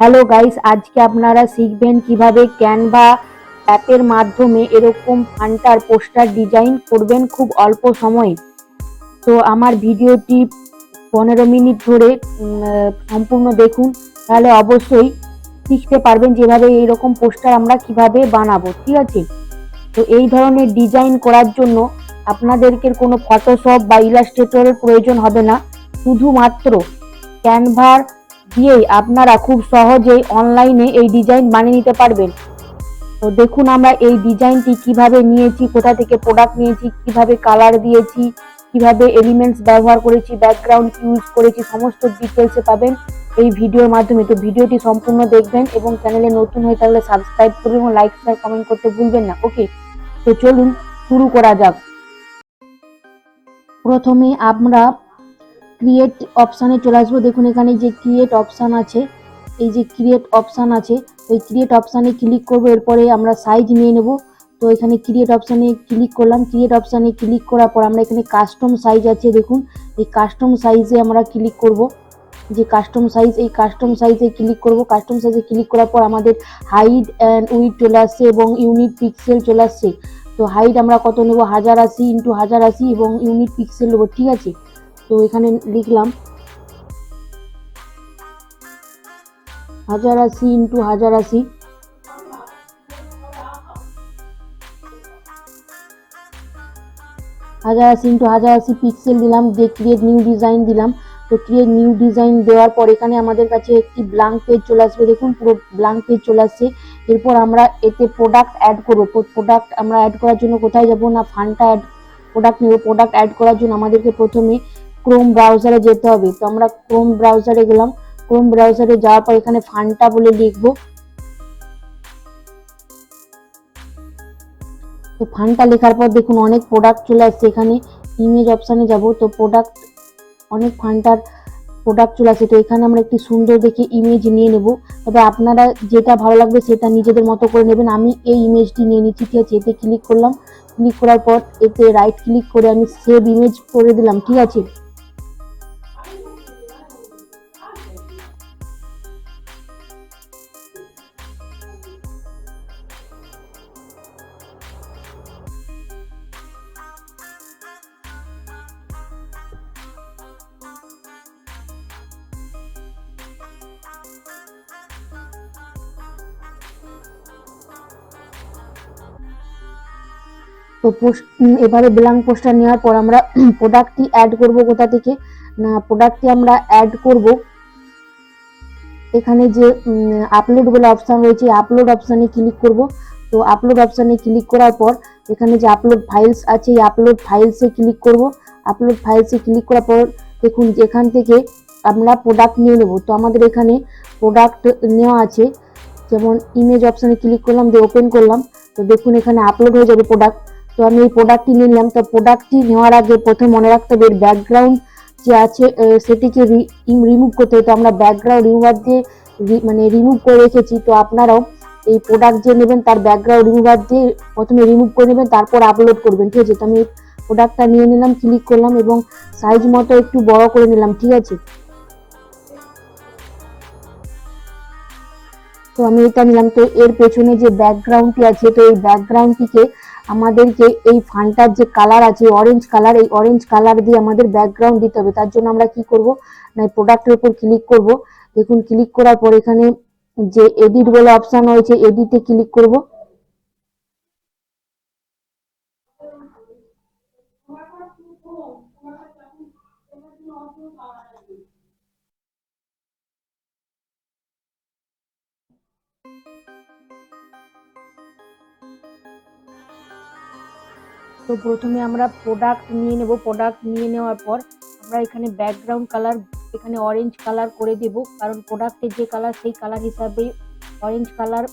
Hello guys আজকে আপনারা শিখবেন কীভাবে ক্যানভা অ্যাপের মাধ্যমে এরকম ফান্টার পোস্টার ডিজাইন করবেন খুব অল্প সময়ে। তো আমার ভিডিওটি পনেরো মিনিট ধরে সম্পূর্ণ দেখুন, তাহলে অবশ্যই শিখতে পারবেন যেভাবে এইরকম পোস্টার আমরা কীভাবে বানাবো, ঠিক আছে? তো এই ধরনের ডিজাইন করার জন্য আপনাদেরকে কোনো ফটোশপ বা ইলাস্ট্রেটরের প্রয়োজন হবে না। শুধুমাত্র ক্যানভার দিয়েই আপনারা খুব সহজেই অনলাইনে এই ডিজাইন বানিয়ে নিতে পারবেন। তো দেখুন আমরা এই ডিজাইনটি কীভাবে নিয়েছি, কোথা থেকে প্রোডাক্ট নিয়েছি, কীভাবে কালার দিয়েছি, কীভাবে এলিমেন্টস ব্যবহার করেছি ব্যাকগ্রাউন্ড ইউজ করেছি, সমস্ত ডিটেলসে পাবেন এই ভিডিওর মাধ্যমে। তো ভিডিওটি সম্পূর্ণ দেখবেন এবং চ্যানেলে নতুন হয়ে থাকলে সাবস্ক্রাইব করবেন এবং লাইক শেয়ার কমেন্ট করতে ভুলবেন না। ওকে তো চলুন শুরু করা যাক। প্রথমে আমরা ক্রিয়েট অপশানে চলে আসব। দেখুন, এখানে যে ক্রিয়েট অপশান আছে, এই যে ক্রিয়েট অপশান আছে, ওই ক্রিয়েট অপশানে ক্লিক করব। এরপরে আমরা সাইজ নিয়ে নেব। তো এখানে ক্রিয়েট অপশানে ক্লিক করলাম। ক্রিয়েট অপশানে ক্লিক করার পর আমরা এখানে কাস্টম সাইজ আছে, দেখুন। এই কাস্টম সাইজে আমরা ক্লিক করব। যে কাস্টম সাইজ এই কাস্টম সাইজে ক্লিক করব। কাস্টম সাইজে ক্লিক করার পর আমাদের হাইট অ্যান্ড উইথ চলে আসছে এবং ইউনিট পিক্সেল চলে আসছে। তো হাইট আমরা কত নেব? হাজার আশি ইন্টু হাজার আশি এবং ইউনিট পিক্সেল নেব, ঠিক আছে? তো এখানে লিখলাম হাজার আশি ইন্টু হাজার আশি। হাজার আশি ইন্টু হাজার আশি পিক্সেল দিলাম, দিয়ে ক্রিয়েট নিউ ডিজাইন দিলাম। তো ক্রিয়েট নিউ ডিজাইন দেওয়ার পর এখানে আমাদের কাছে একটি ব্লাঙ্ক পেজ চলে আসবে। দেখুন, পুরো ব্লাঙ্ক পেজ চলে আসছে। এরপর আমরা এতে প্রোডাক্ট অ্যাড করব। প্রোডাক্ট আমরা অ্যাড করার জন্য কোথায় যাব না? ফান্ডটা অ্যাড প্রোডাক্ট নেব। প্রোডাক্ট অ্যাড করার জন্য আমাদেরকে প্রথমে ক্রোম ব্রাউজারে যেতে হবে। তো আমরা ক্রোম ব্রাউজারে গেলাম। ক্রোম ব্রাউজারে যাওয়ার পর এখানে ফান্টা বলে লিখব। তো ফান্টা লেখার পর দেখুন অনেক প্রোডাক্ট চলে আসছে এখানে। ইমেজ অপশানে যাব। তো প্রোডাক্ট অনেক ফান্টার প্রোডাক্ট চলে আসে তো এখানে আমরা একটি সুন্দর দেখে ইমেজ নিয়ে নেব। তবে আপনারা যেটা ভালো লাগবে সেটা নিজেদের মতো করে নেবেন। আমি এই ইমেজটি নিয়ে নিচ্ছি। ঠিক আছে, এতে ক্লিক করলাম। ক্লিক করার পর এতে রাইট ক্লিক করে আমি সেভ ইমেজ করে দিলাম। ঠিক আছে? তো এবারে ব্ল্যাঙ্ক পোস্টার নেওয়ার পর আমরা প্রোডাক্টটি অ্যাড করব কোথা থেকে? না প্রোডাক্টটি আমরা অ্যাড করব এখানে যে আপলোড বলে অপশান রয়েছে আপলোড অপশানে ক্লিক করব। তো আপলোড অপশানে ক্লিক করার পর এখানে যে আপলোড ফাইলস আছে, এই আপলোড ফাইলসে ক্লিক করব। আপলোড ফাইলসে ক্লিক করার পর দেখুন যেখান থেকে আমরা প্রোডাক্ট নিয়ে নেব। তো আমাদের এখানে প্রোডাক্ট নেওয়া আছে, যেমন ইমেজ অপশানে ক্লিক করলাম, দিয়ে ওপেন করলাম। তো দেখুন এখানে আপলোড হয়ে যাবে প্রোডাক্ট তো আমি এই প্রোডাক্টটি নিলাম। তো প্রোডাক্টটি নেওয়ার আগে প্রথম মনে রাখতে হবে ব্যাকগ্রাউন্ড যে আছে সেটিকে রিমুভ করতে হবে। তো আমরা ব্যাকগ্রাউন্ড রিমুভার দিয়ে মানে রিমুভ করে রেখেছি। তো আপনারাও এই প্রোডাক্ট যে নেবেন, তার ব্যাকগ্রাউন্ড রিমুভার দিয়ে প্রথমে রিমুভ করে নেবেন, তারপর আপলোড করবেন। ঠিক আছে? তো আমি প্রোডাক্টটা নিয়ে নিলাম ক্লিক করলাম এবং সাইজ মতো একটু বড় করে নিলাম। ঠিক আছে? তো আমি এটা নিলাম। তো এর পেছনে যে ব্যাকগ্রাউন্ডটি আছে, তো এই ব্যাকগ্রাউন্ডটিকে আমাদেরকে এই ফান্টার যে কালার আছে অরেঞ্জ কালার এই অরেঞ্জ কালার দিয়ে আমাদের ব্যাকগ্রাউন্ড দিতে হবে। তার জন্য আমরা কি করব? না প্রোডাক্টের উপর ক্লিক করব। দেখুন ক্লিক করার পর এখানে যে এডিট বলে অপশান রয়েছে এডিটে ক্লিক করব। তো প্রথমে আমরা প্রোডাক্ট নিয়ে নেব। প্রোডাক্ট নিয়ে নেওয়ার পর আমরা এখানে ব্যাকগ্রাউন্ড কালার এখানে অরেঞ্জ কালার করে দেব। কারণ প্রোডাক্টের যে কালার সেই কালার হিসাবে অরেঞ্জ কালার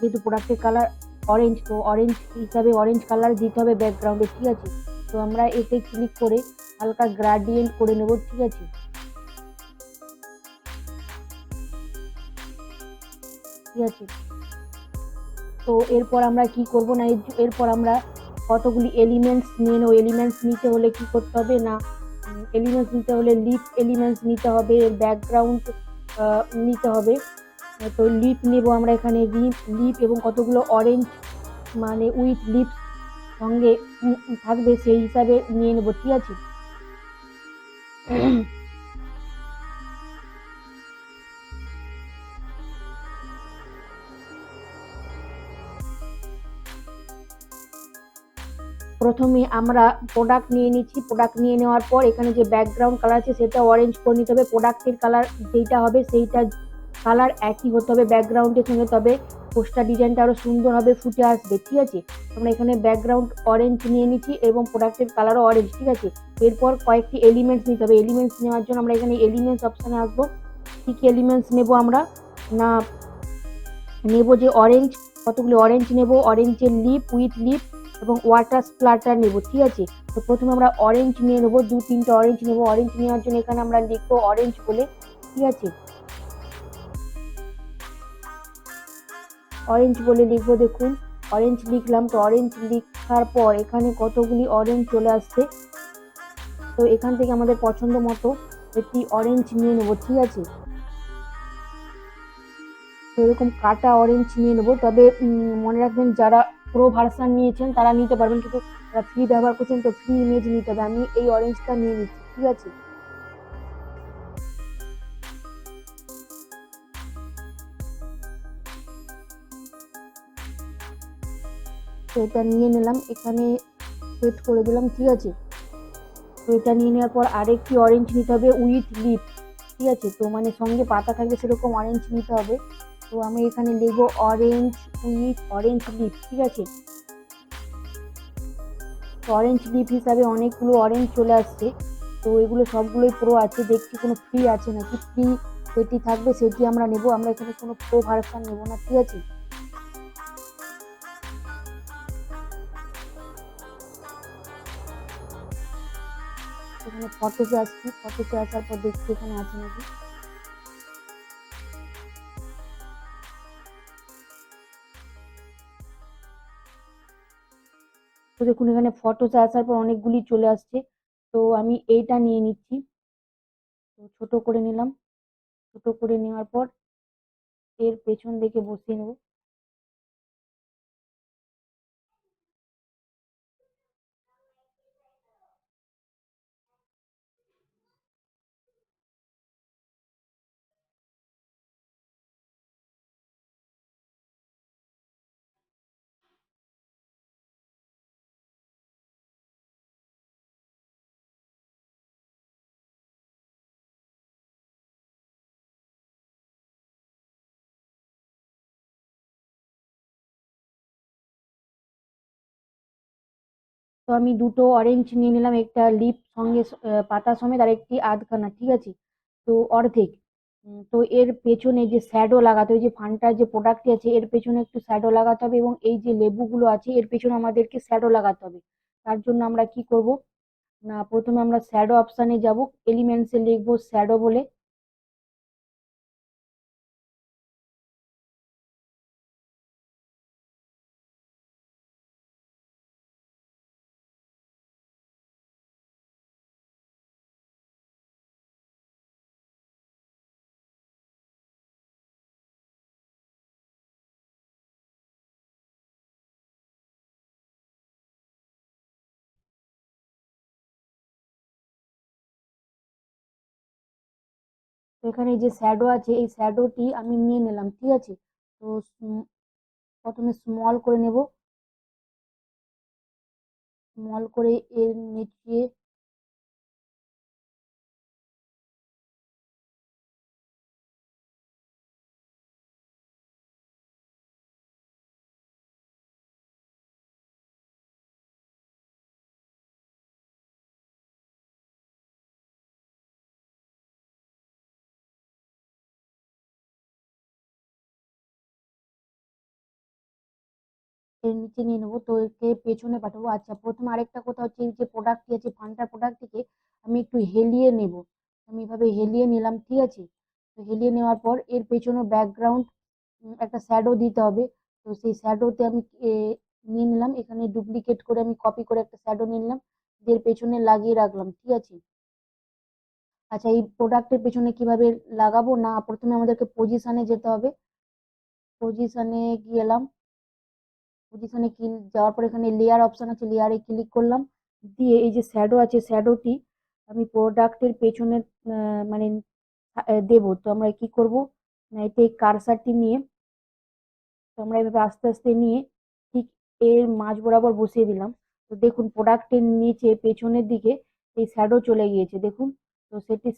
যেহেতু প্রোডাক্টের কালার অরেঞ্জ তো অরেঞ্জ হিসাবে অরেঞ্জ কালার দিতে হবে ব্যাকগ্রাউন্ডে ঠিক আছে? তো আমরা এতে ক্লিক করে হালকা গ্রাডিয়েন্ট করে নেব, ঠিক আছে? ঠিক আছে? তো এরপর আমরা কি করব না এরপর আমরা কতগুলি এলিমেন্টস নিয়ে নেব এলিমেন্টস নিতে হলে কি করতে হবে না? এলিমেন্টস নিতে হলে লিপ এলিমেন্টস নিতে হবে ব্যাকগ্রাউন্ড নিতে হবে। তো লিপ নেব আমরা এখানে লিপ লিপ এবং কতগুলো অরেঞ্জ মানে উইথ লিপ সঙ্গে থাকবে সেই হিসাবে নিয়ে নেব, ঠিক আছে? প্রথমে আমরা প্রোডাক্ট নিয়ে নিচ্ছি প্রোডাক্ট নিয়ে নেওয়ার পর এখানে যে ব্যাকগ্রাউন্ড কালার আছে সেটা অরেঞ্জ করে নিতে হবে। প্রোডাক্টের কালার যেইটা হবে সেইটা কালার একই হতে হবে ব্যাকগ্রাউন্ডের সঙ্গে তবে পোস্টার ডিজাইনটা আরও সুন্দর হবে, ফুটে আসবে, ঠিক আছে? আমরা এখানে ব্যাকগ্রাউন্ড অরেঞ্জ নিয়ে নিচ্ছি এবং প্রোডাক্টের কালারও অরেঞ্জ ঠিক আছে? এরপর কয়েকটি এলিমেন্টস নিতে হবে। এলিমেন্টস নেওয়ার জন্য আমরা এখানে এলিমেন্টস অপশানে আসব। কী কী এলিমেন্টস নেব আমরা? না, নেব যে অরেঞ্জ কতগুলি অরেঞ্জ নেব? অরেঞ্জের লিপ উইথ লিপ এবং ওয়াটার স্প্লাটার নেব, ঠিক আছে? তো প্রথমে আমরা অরেঞ্জ নিয়ে নেব, দু, তিনটে অরেঞ্জ নেব। অরেঞ্জ নেওয়ার জন্য এখানে আমরা লিখব অরেঞ্জ বলে, ঠিক আছে? অরেঞ্জ বলে লিখব, দেখুন। অরেঞ্জ লিখলাম, তো অরেঞ্জ লিখার পর এখানে কতগুলি অরেঞ্জ চলে আসছে? তো এখান থেকে আমাদের পছন্দ মতো একটি অরেঞ্জ নিয়ে নেব, ঠিক আছে? তো এরকম কাটা অরেঞ্জ নিয়ে নেব, তবে মনে রাখবেন যারা প্রো ভার্সান নিয়েছেন, তারা নিতে পারবেন, কিন্তু তারা ফ্রি ব্যবহার করছেন, তো ফ্রি ইমেজ নিতে হবে। আমি এই অরেঞ্জটা নিয়ে নিচ্ছি, ঠিক আছে? তো এটা নিয়ে নিলাম, এখানে সেট করে দিলাম, ঠিক আছে? তো এটা নিয়ে নেওয়ার পর আরেকটি অরেঞ্জ নিতে হবে উইথ লিপ ঠিক আছে? তো মানে সঙ্গে পাতা থাকবে সেরকম অরেঞ্জ নিতে হবে। তো আমি এখানে লিখব অরেঞ্জ উইথ অরেঞ্জ লিপ ঠিক আছে? অরেঞ্জ লিপ হিসাবে অনেকগুলো অরেঞ্জ চলে আসছে। তো এগুলো সবগুলোই প্রো আছে, দেখছি কোনো ফ্রি আছে নাকি? ফ্রি যেটি থাকবে সেটি আমরা নেব, আমরা এখানে কোনো প্রো ভার্সান নেব না, ঠিক আছে? এখানে ফটোতে আসছি ফটোতে আসার পর দেখছি এখানে আছে নাকি? দেখুন, এখানে ফটোস আসার পর অনেকগুলি চলে আসছে। তো আমি এইটা নিয়ে নিচ্ছি। তো ছোট করে নিলাম। ছোট করে নেওয়ার পর এর পেছন দিকে বসিয়ে নেব। আমি দুটো অরেঞ্জ নিয়ে নিলাম, একটা লিপ সঙ্গে পাতা সমেত, আর একটি আধখানা, ঠিক আছে? তো অর্ধেক। তো এর পেছনে যে শ্যাডো লাগাতে হবে যে ফান্টার যে প্রোডাক্টটি আছে, এর পেছনে একটু শ্যাডো লাগাতে হবে এবং এই যে লেবুগুলো আছে, এর পেছনে আমাদেরকে শ্যাডো লাগাতে হবে। তার জন্য আমরা কি করব? না, প্রথমে আমরা শ্যাডো অপশানে যাব এলিমেন্টসে লিখব শ্যাডো বলে। তো এখানে যে শ্যাডো আছে, এই শ্যাডোটি আমি নিয়ে নিলাম, ঠিক আছে? তো প্রথমে স্মল করে নেব। স্মল করে এর নিচে এর নিচে নিয়ে নেব, তো একে পেছনে পাঠাবো। আচ্ছা প্রথমে আরেকটা কথা হচ্ছে, এই যে প্রোডাক্টটি আছে ফান্টার প্রোডাক্টটিকে আমি একটু হেলিয়ে নেব। আমি এভাবে হেলিয়ে নিলাম, ঠিক আছে? তো হেলিয়ে নেওয়ার পর এর পেছনে ব্যাকগ্রাউন্ড একটা শ্যাডো দিতে হবে। তো সেই শ্যাডোতে আমি নিয়ে নিলাম। এখানে ডুপ্লিকেট করে আমি কপি করে একটা শ্যাডো নিয়ে নিলাম। এর পেছনে লাগিয়ে রাখলাম, ঠিক আছে? আচ্ছা এই প্রোডাক্টের পেছনে কীভাবে লাগাবো? না, প্রথমে আমাদেরকে পজিশনে যেতে হবে। পজিশনে গেলাম পজিশনে যাওয়ার পর এখানে লেয়ার অপশন আছে লেয়ারে ক্লিক করলাম, দিয়ে এই যে শ্যাডো আছে শ্যাডোটি আমি প্রোডাক্টের পেছনে মানে দেব। তো আমরা কি করব? না, এতে কারসারটি নিয়ে, তো আমরা এভাবে আস্তে আস্তে নিয়ে ঠিক এর মাঝ বরাবর বসিয়ে দিলাম। তো দেখুন প্রোডাক্টের নিচে, পেছনের দিকে এই শ্যাডো চলে গিয়েছে। দেখুন, তো সেটি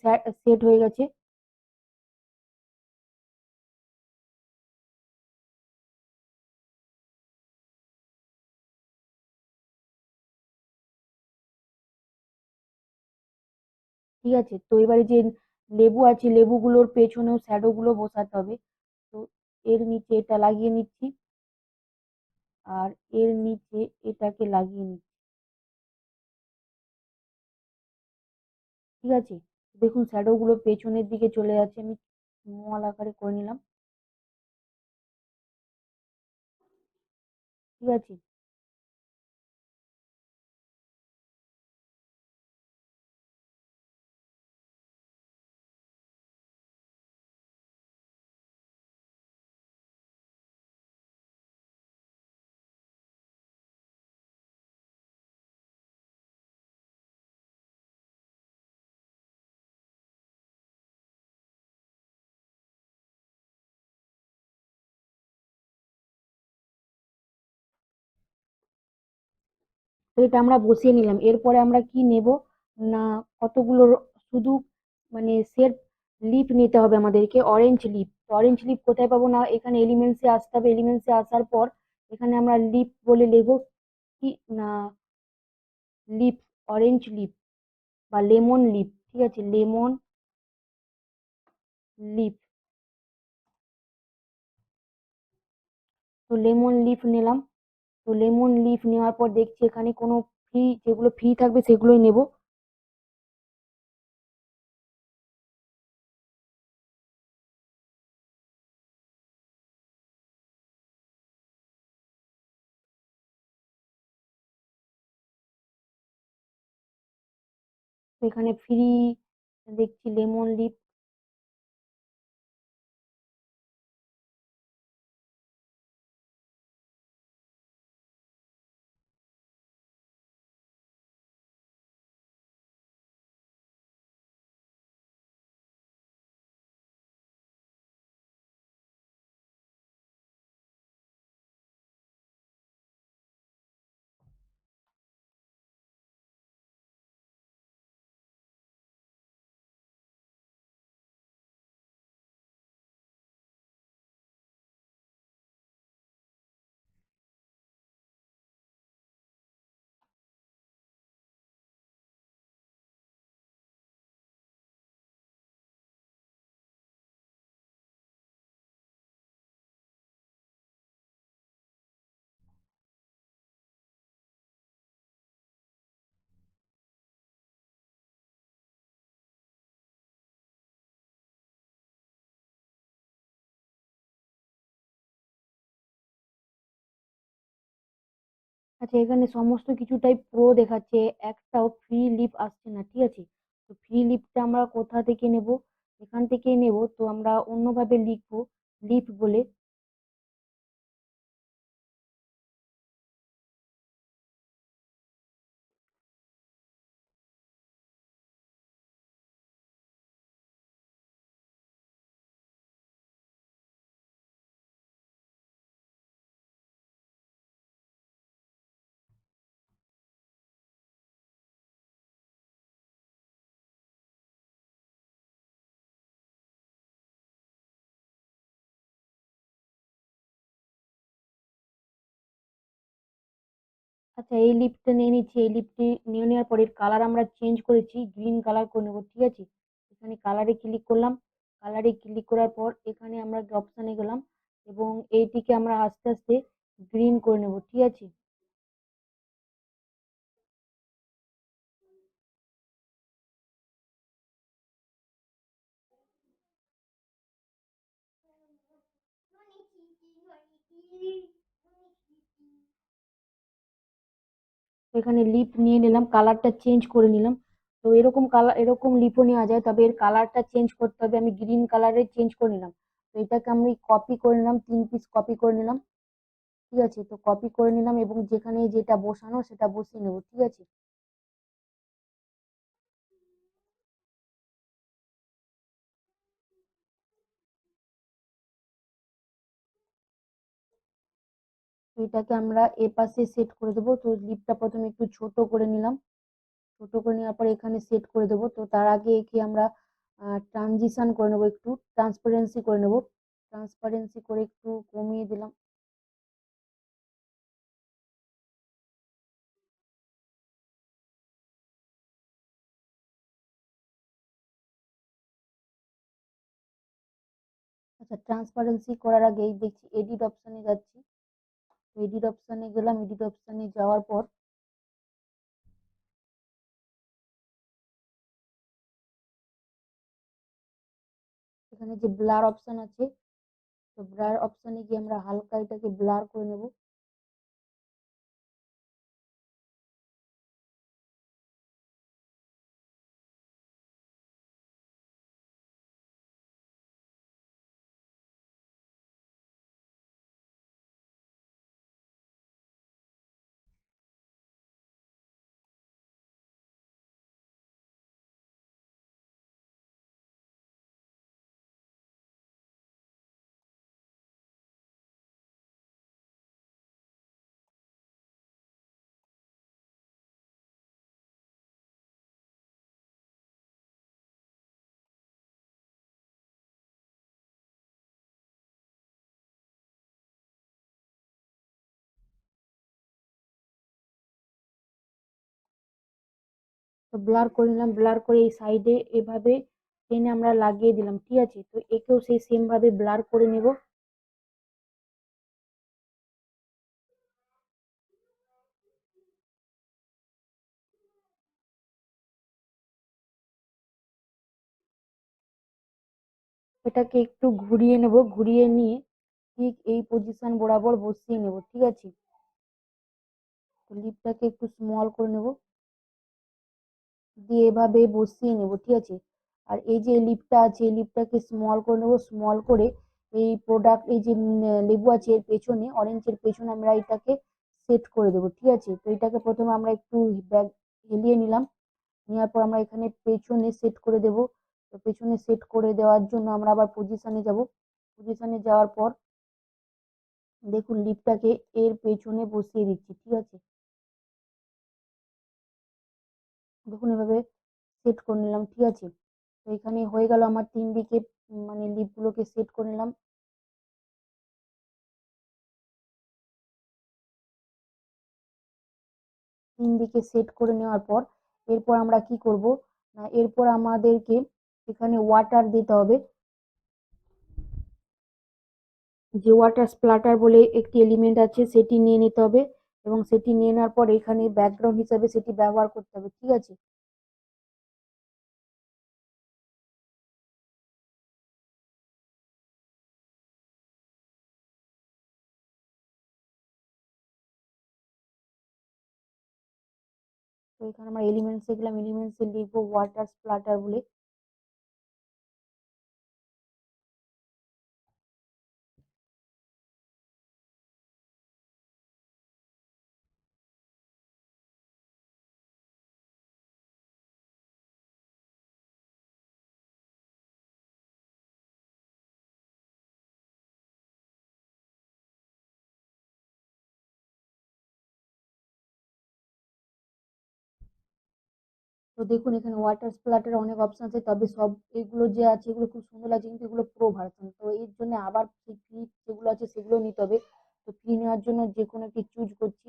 সেট হয়ে গেছে। ঠিক আছে? তো এবারে যে লেবু আছে, লেবুগুলোর পেছনেও শ্যাডো গুলো বসাতে হবে। তো এর নিচে এটা লাগিয়ে নিচ্ছি। আর এর নিচে এটাকে লাগিয়ে নিচ্ছি। ঠিক আছে? দেখুন শ্যাডো গুলো পেছনের দিকে চলে যাচ্ছে। আমি স্মল আকারে করে নিলাম। ঠিক আছে? তো এটা আমরা বসিয়ে নিলাম। এরপরে আমরা কি নেব? না, কতগুলো শুধু মানে সেট লিপ নিতে হবে আমাদেরকে অরেঞ্জ লিপ। অরেঞ্জ লিপ কোথায় পাবো? না, এখানে এলিমেন্টসে আসতে হবে। এলিমেন্টসে আসার পর এখানে আমরা লিপ বলে লিখব কি? না, লিপ অরেঞ্জ লিপ বা লেমন লিপ, ঠিক আছে? Lemon leaf. তো লেমন লিফ নিলাম। তো লেমন লিফ নেওয়ার পর দেখছি এখানে কোনো ফ্রি যেগুলো ফ্রি থাকবে সেগুলোই নেব। এখানে ফ্রি, দেখছি লেমন লিফ। আচ্ছা এখানে সমস্ত কিছুটাই প্রো দেখাচ্ছে, একটাও ফ্রি লিপ আসছে না, ঠিক আছে? তো ফ্রি লিপটা আমরা কোথা থেকে নেব? এখান থেকে নেব, তো আমরা অন্যভাবে লিখব লিপ বলে। আচ্ছা এই লিপটা নিয়ে নিচ্ছি। এই লিপটি নিয়ে নেওয়ার পরে কালার আমরা চেঞ্জ করেছি। গ্রিন কালার করে নেব, ঠিক আছে? এখানে কালারে ক্লিক করলাম। কালারে ক্লিক করার পর এখানে আমরা অপশানে গেলাম এবং এইটিকে আমরা আস্তে আস্তে গ্রিন করে নেব, ঠিক আছে? এখানে লিপ নিয়ে নিলাম কালারটা চেঞ্জ করে নিলাম। তো এরকম কালার এরকম লিপও নেওয়া যায়, তবে এর কালারটা চেঞ্জ করতে হবে। আমি গ্রিন কালারে চেঞ্জ করে নিলাম। তো এটাকে আমি কপি করে নিলাম, তিন পিস কপি করে নিলাম। ঠিক আছে? তো কপি করে নিলাম এবং যেখানে যেটা বসানো সেটা বসিয়ে নেব, ঠিক আছে? তো এটাকে আমরা এ পাশে সেট করে দেবো। তো লিপটা প্রথমে একটু ছোট করে নিলাম। ছোট করে নেওয়ার পর এখানে সেট করে দেবো। তো তার আগে একে আমরা ট্রানজিশান করে নেব একটু। ট্রান্সপারেন্সি করে নেব। ট্রান্সপারেন্সি করে একটু কমিয়ে দিলাম। আচ্ছা ট্রান্সপারেন্সি করার আগে দেখছি এডিট অপশানে যাচ্ছি। এডিট অপশানে গেলাম এডিট অপশানে যাওয়ার পর এখানে যে ব্লার অপশান আছে, তো ব্লার অপশানে গিয়ে আমরা হালকা এটাকে ব্লার করে নেব। তো ব্লার করে নিলাম ব্লার করে এই সাইডে এভাবে টেনে আমরা লাগিয়ে দিলাম, ঠিক আছে? তো একেও সেই সেম ভাবে ব্লার করে নেব। এটাকে একটু ঘুরিয়ে নেব, ঘুরিয়ে নিয়ে ঠিক এই পজিশন বরাবর বসিয়ে নেব, ঠিক আছে? লিপটাকে একটু স্মল করে নেব। দিয়ে এভাবে বসিয়ে নেব, ঠিক আছে? আর এই যে লিপটা আছে লিপটাকে স্মল করে নেব স্মল করে এই প্রোডাক্ট এই যে লেবু আছে এর পেছনে অরেঞ্জের পেছনে আমরা এটাকে সেট করে দেবো, ঠিক আছে? তো এটাকে প্রথমে আমরা একটু ব্যাগ হেলিয়ে নিলাম, নেওয়ার পর আমরা এখানে পেছনে সেট করে দেব। তো পেছনে সেট করে দেওয়ার জন্য আমরা আবার পজিশনে যাব। পজিশনে যাওয়ার পর দেখুন লিপটাকে এর পেছনে বসিয়ে দিচ্ছি, ঠিক আছে? দেখুন এভাবে সেট করে নিলাম, ঠিক আছে? তো এখানে হয়ে গেল আমার তিন দিকে মানে লিপগুলোকে সেট করে নিলাম। তিন দিকে সেট করে নেওয়ার পর, এরপর আমরা কি করব? না, এরপর আমাদেরকে এখানে ওয়াটার দিতে হবে। যে ওয়াটার স্প্লাটার বলে একটি এলিমেন্ট আছে, সেটি নিয়ে নিতে হবে। এবং সেটি নিয়ে নেওয়ার পর এখানে ব্যাকগ্রাউন্ড হিসাবে সেটি ব্যবহার করতে হবে, ঠিক আছে? তো এখানে আমরা এলিমেন্টসে গেলাম এলিমেন্টসে লিখব ওয়াটার স্প্লাটার বলে। তো দেখুন, এখানে ওয়াটার স্প্লাটার অনেক অপশন আছে, তবে সব এগুলো যে আছে, এগুলো খুব সুন্দর লাগছে, কিন্তু এগুলো প্রো ভার্সন তো এর জন্য আবার ফ্রি যেগুলো আছে সেগুলো নিতে হবে। তো ফ্রি নেওয়ার জন্য যে কোনো একটি চুজ করছি।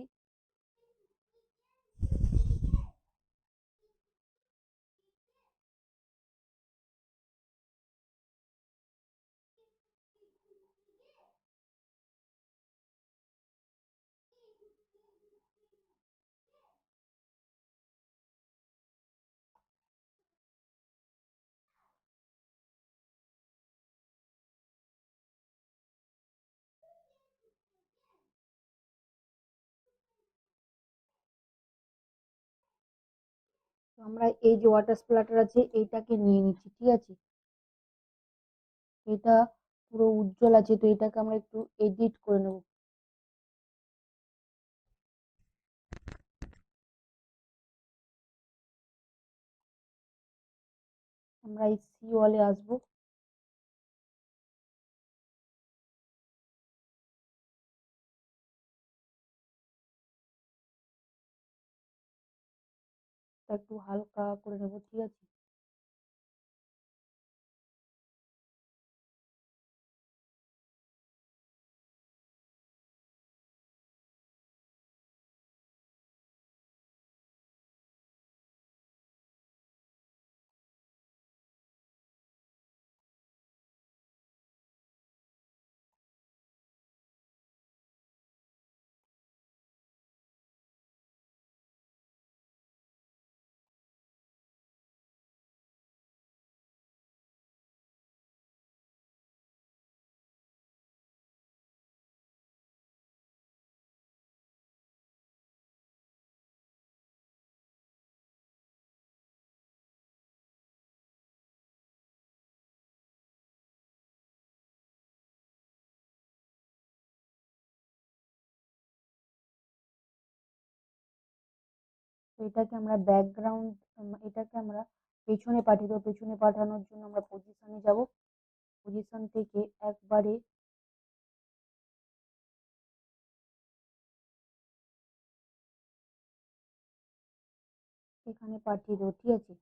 আমরা এই যে ওয়াটার স্প্লাটার আছে, এইটাকে নিয়ে নিচ্ছি, ঠিক আছে? এটা পুরো উজ্জ্বল আছে, তো এটাকে আমরা একটু এডিট করে নেব। আমরা এই সি ওয়ালে আসব। একটু হালকা করে নেব ঠিক আছে? এটাকে আমরা ব্যাকগ্রাউন্ড এটাকে আমরা পেছনে পাঠিয়ে দেবো। পেছনে পাঠানোর জন্য আমরা পজিশনে যাব। পজিশন থেকে একবারে এখানে পাঠিয়ে দেবো, ঠিক আছে?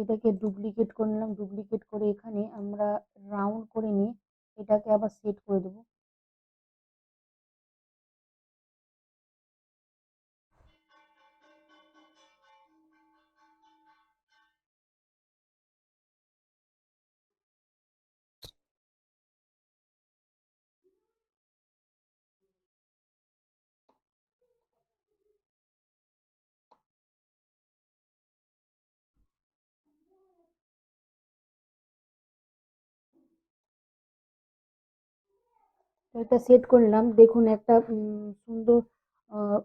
এটাকে ডুপ্লিকেট করে নিলাম। ডুপ্লিকেট করে এখানে আমরা রাউন্ড করে নিয়ে এটাকে আবার সেট করে দেবো। এটা সেট করলাম। দেখুন, একটা সুন্দর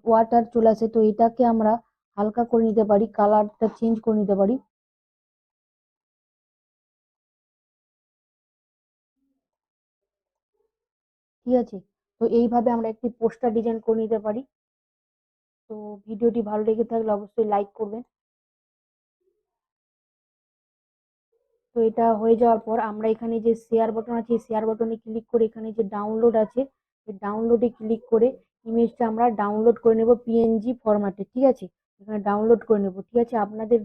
ওয়াটার চলে আসে, তো এটাকে আমরা হালকা করে নিতে পারি কালারটা চেঞ্জ করে নিতে পারি। ঠিক আছে? তো এইভাবে আমরা একটি পোস্টার ডিজাইন করে নিতে পারি। তো ভিডিওটি ভালো লেগে থাকলে অবশ্যই লাইক করবেন। তো এটা হয়ে যাওয়ার পর আমরা এখানে যে শেয়ার বাটন আছে শেয়ার বাটনে ক্লিক করে এখানে যে ডাউনলোড আছে ডাউনলোডে ক্লিক করে ইমেজটা আমরা ডাউনলোড করে নেব পিএনজি ফরম্যাটে ঠিক আছে? এখানে ডাউনলোড করে নেব, ঠিক আছে? আপনাদের